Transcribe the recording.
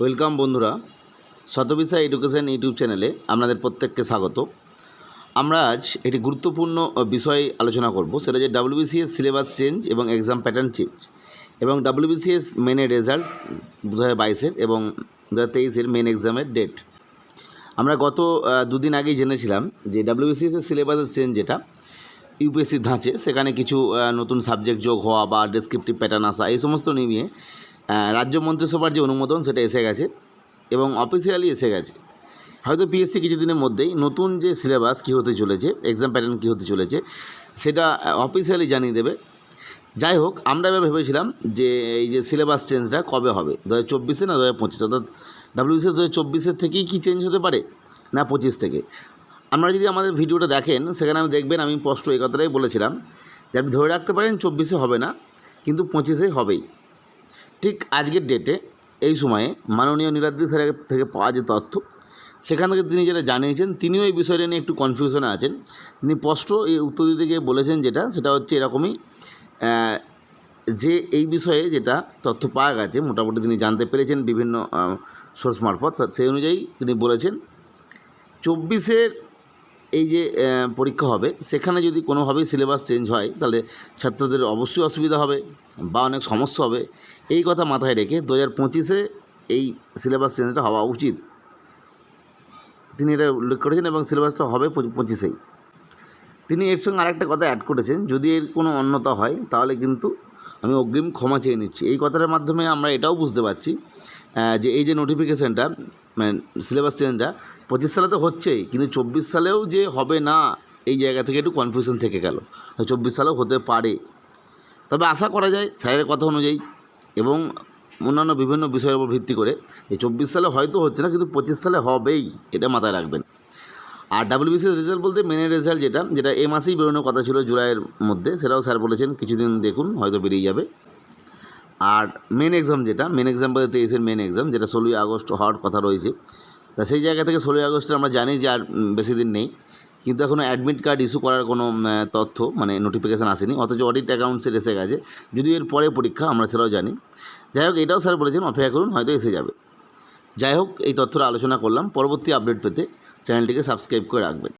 Welcome বন্ধুরা শতবিশা education YouTube চ্যানেলে আপনাদের প্রত্যেককে স্বাগত। আমরা আজ একটি গুরুত্বপূর্ণ বিষয় আলোচনা করব, সেটা যে ডাব্লিউবিসিএস সিলেবাস চেঞ্জ এবং এক্সাম প্যাটার্ন চেঞ্জ এবং ডাব্লিউবিসিএস মেনের রেজাল্ট দু হাজার বাইশের এবং দু হাজার তেইশের মেন এক্সামের ডেট আমরা গত দুদিন আগেই জেনেছিলাম যে ডাব্লিউবিসিএসের সিলেবাসের চেঞ্জ যেটা ইউপিএসসির ধাঁচে, সেখানে কিছু নতুন সাবজেক্ট যোগ হওয়া বা ডেসক্রিপটিভ প্যাটার্ন আসা, এই সমস্ত নিয়ে রাজ্য মন্ত্রিসভার যে অনুমোদন, সেটা এসে গেছে এবং অফিসিয়ালি এসে গেছে। হয়তো পিএসসি কিছুদিনের মধ্যেই নতুন যে সিলেবাস কী হতে চলেছে এক্সাম প্যাটার্ন কী হতে চলেছে, সেটা অফিসিয়ালি জানিয়ে দেবে। যাই হোক, আমরা এবার ভেবেছিলাম যে এই যে সিলেবাস চেঞ্জটা কবে হবে? দু হাজার চব্বিশে না দু হাজার পঁচিশে? অর্থাৎ ডাব্লিউসিএস দু হাজার চব্বিশের থেকেই কি চেঞ্জ হতে পারে? না পঁচিশ থেকে? আপনারা যদি আমাদের ভিডিওটা দেখেন, সেখানে আমি দেখবেন আমি স্পষ্ট এই কথাটাই বলেছিলাম যে আপনি ধরে রাখতে পারেন চব্বিশে হবে না, কিন্তু পঁচিশে হবেই। ঠিক আজকের ডেটে এই সময়ে মাননীয় নীলাদ্রি স্যারের থেকে পাওয়া যে তথ্য, সেখান থেকে তিনি যেটা জানিয়েছেন, তিনিও এই বিষয়টা নিয়ে একটু কনফিউশনে আছেন। তিনি স্পষ্ট এই উত্তর দিতে গিয়ে বলেছেন যেটা, সেটা হচ্ছে এরকমই যে এই বিষয়ে যেটা তথ্য পাওয়া গেছে, মোটামুটি তিনি জানতে পেরেছেন বিভিন্ন সোর্স মারফত সেই অনুযায়ী তিনি বলেছেন, চব্বিশের এই যে পরীক্ষা হবে, সেখানে যদি কোনোভাবেই সিলেবাস চেঞ্জ হয়, তাহলে ছাত্রদের অবশ্যই অসুবিধা হবে বা অনেক সমস্যা হবে। এই কথা মাথায় রেখে দু হাজার পঁচিশে এই সিলেবাস চেঞ্জটা হওয়া উচিত। তিনি এটা উল্লেখ করেছেন এবং সিলেবাসটা হবে পঁচিশেই। তিনি এর সঙ্গে আরেকটা কথা অ্যাড করেছেন, যদি এর কোনো অন্যতা হয়, তাহলে কিন্তু আমি অগ্রিম ক্ষমা চেয়ে নিচ্ছি। এই কথাটার মাধ্যমে আমরা এটাও বুঝতে পারছি যে এই যে নোটিফিকেশানটা মানে সিলেবাস চেঞ্জটা পঁচিশ সালে তো হচ্ছেই, কিন্তু চব্বিশ সালেও যে হবে না, এই জায়গা থেকে একটু কনফিউশন থেকে গেল। চব্বিশ সালেও হতে পারে। তবে আশা করা যায়, স্যারের কথা অনুযায়ী এবং অন্যান্য বিভিন্ন বিষয়ের উপর ভিত্তি করে এই চব্বিশ সালে হয়তো হচ্ছে না, কিন্তু পঁচিশ সালে হবেই, এটা মাথায় রাখবেন। আর ডাব্লিউবিসিএস রেজাল্ট বলতে মেনের রেজাল্ট যেটা যেটা এ মাসেই বেরোনোর কথা ছিল জুলাইয়ের মধ্যে, সেটাও স্যার বলেছেন, কিছুদিন দেখুন, হয়তো বেরিয়ে যাবে। আর মেন এক্সাম যেটা মেন এক্সাম বলতে তেইশের মেন এক্সাম যেটা ষোলোই আগস্ট হওয়ার কথা রয়েছে। তা সেই জায়গা থেকে ষোলোই আগস্টে আমরা জানি যে আর বেশি দিন নেই। কিন্তু এখনও অ্যাডমিট কার্ড ইস্যু করার কোনো তথ্য মানে নোটিফিকেশান আসেনি। অথচ অডিট অ্যাকাউন্টসের এসে গেছে। যদিও এর পরে পরীক্ষা, আমরা সেটাও জানি। যাই হোক, এটাও স্যার বলেছেন, অপেক্ষা করুন, হয়তো এসে যাবে। যাই হোক, এই তথ্যটা আলোচনা করলাম। পরবর্তী আপডেট পেতে চ্যানেলটিকে সাবস্ক্রাইব করে রাখবেন।